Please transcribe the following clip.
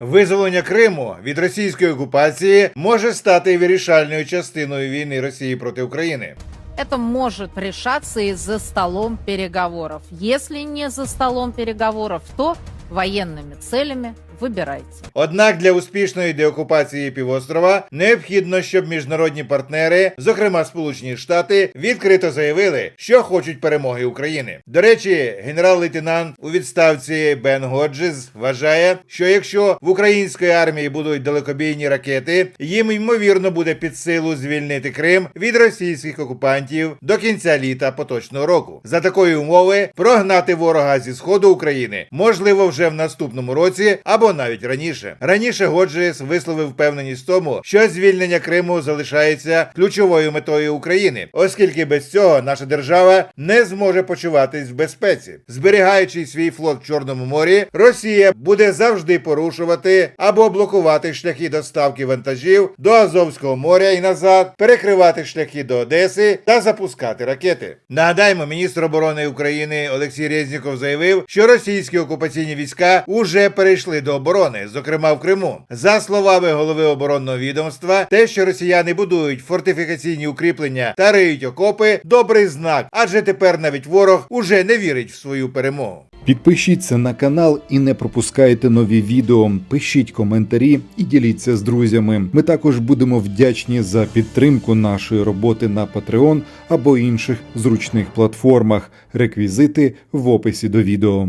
Визволення Криму від російської окупації може стати вирішальною частиною війни Росії проти України. Это может решаться и за столом переговоров. Если не за столом переговоров, то военными целями выбирайте. Однак для успішної деокупації півострова необхідно, щоб міжнародні партнери, зокрема Сполучені Штати, відкрито заявили, що хочуть перемоги України. До речі, генерал-лейтенант у відставці Бен Годжес вважає, що якщо в української армії будуть далекобійні ракети, їм ймовірно буде під силу звільнити Крим від російських окупантів до кінця літа поточного року. За такої умови прогнати ворога зі сходу України можливо вже в наступному році або навіть раніше. Раніше Годжес висловив впевненість в тому, що звільнення Криму залишається ключовою метою України, оскільки без цього наша держава не зможе почуватись в безпеці. Зберігаючи свій флот в Чорному морі, Росія буде завжди порушувати або блокувати шляхи доставки вантажів до Азовського моря і назад, перекривати шляхи до Одеси та запускати ракети. Нагадаємо, міністр оборони України Олексій Резніков заявив, що російські окупаційні війська уже перейшли до оборони, зокрема в Криму. За словами голови оборонного відомства, те, що росіяни будують фортифікаційні укріплення та риють окопи, добрий знак, адже тепер навіть ворог уже не вірить в свою перемогу. Підпишіться на канал і не пропускайте нові відео. Пишіть коментарі і діліться з друзями. Ми також будемо вдячні за підтримку нашої роботи на Patreon або інших зручних платформах. Реквізити в описі до відео.